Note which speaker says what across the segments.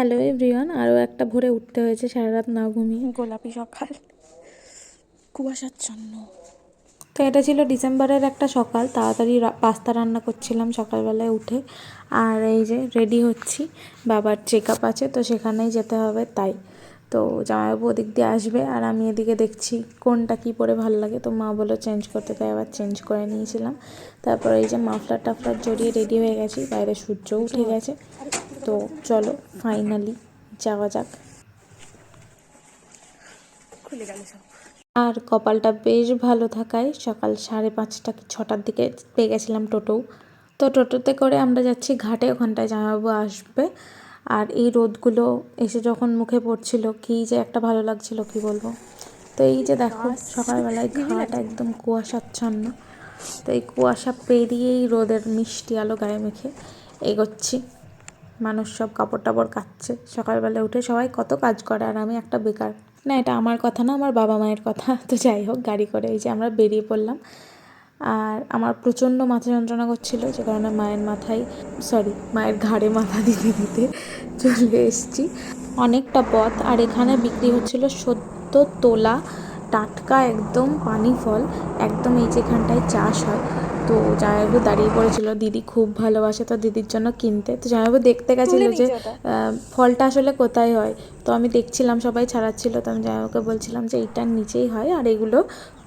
Speaker 1: Hello everyone আরও একটা ভোরে উঠতে হয়েছে সারা রাত না ঘুমিয়ে।
Speaker 2: গোলাপি সকাল। কুয়াশাচ্ছন্ন
Speaker 1: তো এটা ছিল ডিসেম্বরের একটা সকাল। তাড়াতাড়ি পাস্তা রান্না করছিলাম সকালবেলায় উঠে। আর এই যে রেডি হচ্ছি। বাবার চেক আপ আছে তো সেখানেই যেতে হবে তাই। তো জামাইবাবু ওদিক দিয়ে আসবে আর আমি এদিকে দেখছি কোনটা কি পরে ভালো লাগে। তো মা বলল চেঞ্জ করতে তাই আবার চেঞ্জ করে নিয়েছিলাম। তারপর এই যে মাফলার টাফলার জড়িয়ে রেডি হয়ে গেছি। বাইরে সূর্য উঠে গেছে। তো চলো ফাইনালি যাওয়া যাক।
Speaker 2: খুলে গেল সব।
Speaker 1: আর কপালটা বেশ ভালো থাকায় সকাল সাড়ে পাঁচটা কি ছটার দিকে পেয়ে গেছিলাম টোটো। তো টোটোতে করে আমরা যাচ্ছি ঘাটে ওখানটায় জামাইবাবু আসবে। আর এই রোদগুলো এসে যখন মুখে পড়ছিল কী যে একটা ভালো লাগছিল কি বলব? তো এই যে দেখো সকালবেলায় ঘাট একদম কুয়াশাচ্ছন্ন। তো এই কুয়াশা পেরিয়েই রোদের মিষ্টি আলো গায়ে মেখে এগোচ্ছি। মানুষ সব কাপড় টাপড় কাচ্ছে। সকালবেলা উঠে সবাই কত কাজ করে আর আমি একটা বেকার। না, এটা আমার কথা না, আমার বাবা মায়ের কথা। তো যাই হোক, গাড়ি করে এই যে আমরা বেরিয়ে পড়লাম। আর আমার প্রচণ্ড মাথা যন্ত্রণা করছিল, যে কারণে মায়ের মাথায় সরি মায়ের ঘাড়ে মাথা দিতে দিতে চলে এসেছি। অনেকটা পথ, আর এখানে বিক্রি হচ্ছিল সদ্য তোলা টাটকা একদম পানি ফল। একদম এই যেখানটায় চাষ হয়। তো জামাইবাবু দাঁড়িয়ে পড়েছিল দিদি খুব ভালোবাসে তো দিদির জন্য কিনতে। তো জামাইবাবু দেখতে গেছিল যে ফলটা আসলে কোথায় হয়? তো আমি দেখছিলাম সবাই ছাড়াচ্ছিল। তো আমি জামাইবাবুকে বলছিলাম যে এইটার নিচেই হয় আর এগুলো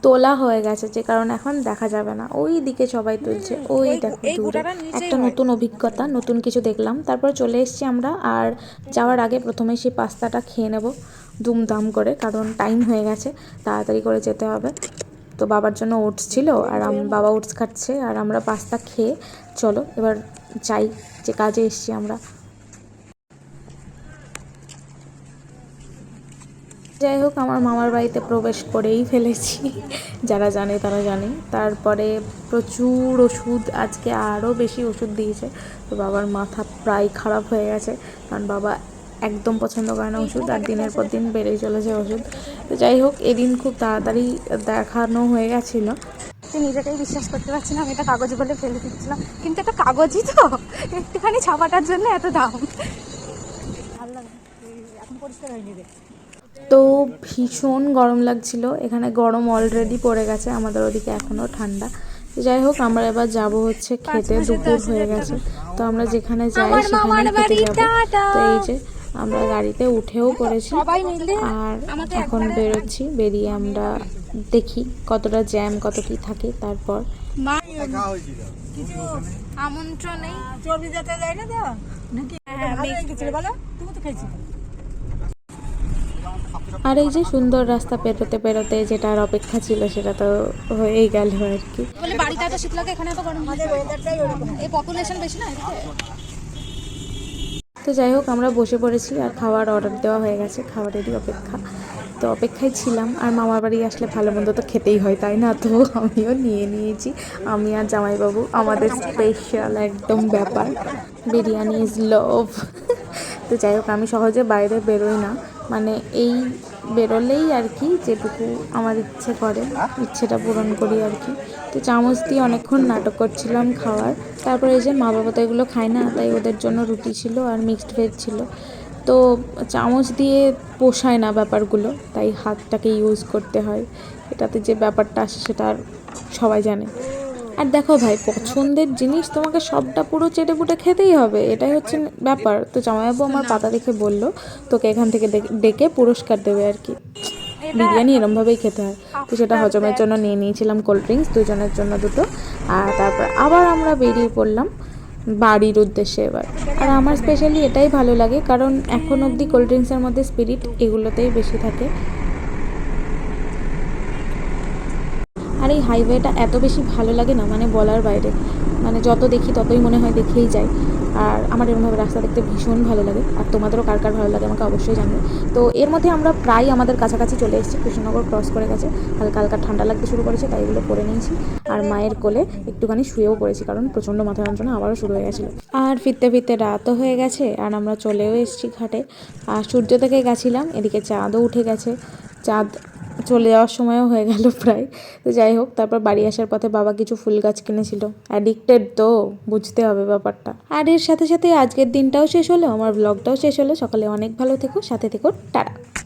Speaker 1: তোলা হয়ে গেছে যে কারণ এখন দেখা যাবে না। ওই দিকে সবাই তুলছে ওই দেখো দূরে। একটা নতুন অভিজ্ঞতা নতুন কিছু দেখলাম। তারপর চলে এসেছি আমরা আর যাওয়ার আগে প্রথমে সেই পাস্তাটা খেয়ে নেব দুমদাম করে কারণ টাইম হয়ে গেছে তাড়াতাড়ি করে যেতে হবে। তো বাবার জন্য ওটস ছিল আর বাবা ওটস খাচ্ছে আর আমরা পাস্তা খেয়ে চলো এবার যাই যে কাজে এসেছি আমরা। যাই হোক, আমার মামার বাড়িতে প্রবেশ করেই ফেলেছি। যারা জানে তারা জানে। তারপরে প্রচুর ওষুধ, আজকে আরও বেশি ওষুধ দিয়েছে। তো বাবার মাথা প্রায় খারাপ হয়ে গেছে। কারণ বাবা একদম পছন্দ করে না ওষুধ আর দিনের পর দিন বেড়েই চলেছে ওষুধ। তো যাই হোক এদিন খুব তাড়াতাড়ি দেখানো হয়ে গেছিল।
Speaker 2: নিজেকেই বিশ্বাস করতে পারছি না আমি এটা কাগজ বলে ফেলে দিচ্ছিলাম। কিন্তু এটা কাগজই তো একটুখানি ছাপাটার জন্য এত দাম। এখন পরিষ্কার হয়নি রে।
Speaker 1: তো ভীষণ গরম লাগছিল এখানে গরম অলরেডি পড়ে গেছে আমাদের ওদিকে এখনও ঠান্ডা। যাই হোক আমরা এবার যাব হচ্ছে খেতে দুপুর হয়ে গেছে। তো আমরা যেখানে যাই সেখানে খেতে যাব। তো এই যে আমরা গাড়িতে উঠেও পড়েছি। আর এখন বেরোচ্ছি বেরিয়ে আমরা দেখি কতটা জ্যাম কত কি থাকে তারপর।
Speaker 2: মা কিছু আমন্ত্রণ। নেই চর্বি যাতে যায় না দেওয়া নাকি? হ্যাঁ কিছু? বলো তুমি তো খাইছি
Speaker 1: আর এই যে সুন্দর রাস্তা পেরোতে পেরোতে যেটা আর অপেক্ষা ছিল সেটা তো হয়েই গেল আর কি।
Speaker 2: বলে বাড়িতে এত শীত লাগে এখানে এত গরম। এই পপুলেশন বেশি না
Speaker 1: তো যাই হোক, আমরা বসে পড়েছি আর খাওয়ার অর্ডার দেওয়া হয়ে গেছে। খাবারেরই অপেক্ষা। তো অপেক্ষায় ছিলাম। আর মামার বাড়ি আসলে ভালো মন্দ তো খেতেই হয়, তাই না? তো আমিও নিয়ে নিয়েছি। আমি আর জামাইবাবু, আমাদের স্পেশাল একদম ব্যাপার। বিরিয়ানি ইজ লভ তো যাই হোক, আমি সহজে বাইরে বেরোই না। মানে এই বেরোলেই আর কি যেটুকু আমার ইচ্ছে করে, ইচ্ছেটা পূরণ করি আর কি। তো চামচ দিয়ে অনেকক্ষণ নাটক করছিলাম খাওয়ার। তারপরে এই যে মা বাবা তো এগুলো খায় না, তাই ওদের জন্য রুটি ছিল আর মিক্সড ভেজ ছিল। তো চামচ দিয়ে পোষায় না ব্যাপারগুলো, তাই হাতটাকে ইউজ করতে হয়। এটাতে যে ব্যাপারটা আসে সেটা আর সবাই জানে। আর দেখো ভাই, পছন্দের জিনিস তোমাকে সবটা পুরো চেটে পুটে খেতেই হবে, এটাই হচ্ছে ব্যাপার। তো জামাইবাবু আমার পাতা দেখে বলল, তোকে এখান থেকে ডেকে- পুরস্কার দেবে আর কি। বিরিয়ানি এরমভাবেই খেতে হয়। তো সেটা হজমের জন্য নিয়ে নিয়েছিলাম কোল্ড ড্রিঙ্কস দুজনের জন্য দুটো। আর তারপর আবার আমরা বেরিয়ে পড়লাম বাড়ির উদ্দেশ্যে এবার। আর আমার স্পেশালি এটাই ভালো লাগে কারণ এখন অবধি কোল্ড ড্রিঙ্কসের মধ্যে স্পিরিট এগুলোতেই বেশি থাকে। আর এই হাইওয়েটা এত বেশি ভালো লাগে না মানে বলার বাইরে। মানে যত দেখি ততই মনে হয় দেখেই যাই। আর আমার এরকমভাবে রাস্তা দেখতে ভীষণ ভালো লাগে। আর তোমাদেরও কার কার ভালো লাগে আমাকে অবশ্যই জানবে তো এর মধ্যে আমরা প্রায় আমাদের কাছাকাছি চলে এসেছি। কৃষ্ণনগর ক্রস করে গেছে। হালকা হালকা ঠান্ডা লাগতে শুরু করেছে, তাই এগুলো করে নিয়েছি। আর মায়ের কোলে একটুখানি শুয়েও পড়েছি, কারণ প্রচণ্ড মাথা যন্ত্রণা আবারও শুরু হয়ে গেছিল। আর ফিরতে ফিরতে রাতও হয়ে গেছে, আর আমরা চলেও এসেছি ঘাটে। আর সূর্য থেকে গেছিলাম, এদিকে চাঁদও উঠে গেছে। চাঁদ চলে যাওয়ার সময়ও হয়ে গেল প্রায়। তো যাই হোক, তারপর বাড়ি আসার পথে বাবা কিছু ফুল গাছ কিনেছিল। অ্যাডিক্টেড তো, বুঝতে হবে ব্যাপারটা। আর এর সাথে সাথে আজকের দিনটাও শেষ হলো, আমার ব্লগটাও শেষ হলো। সকালে অনেক ভালো থেকো, সাথে থেকো, টাটা।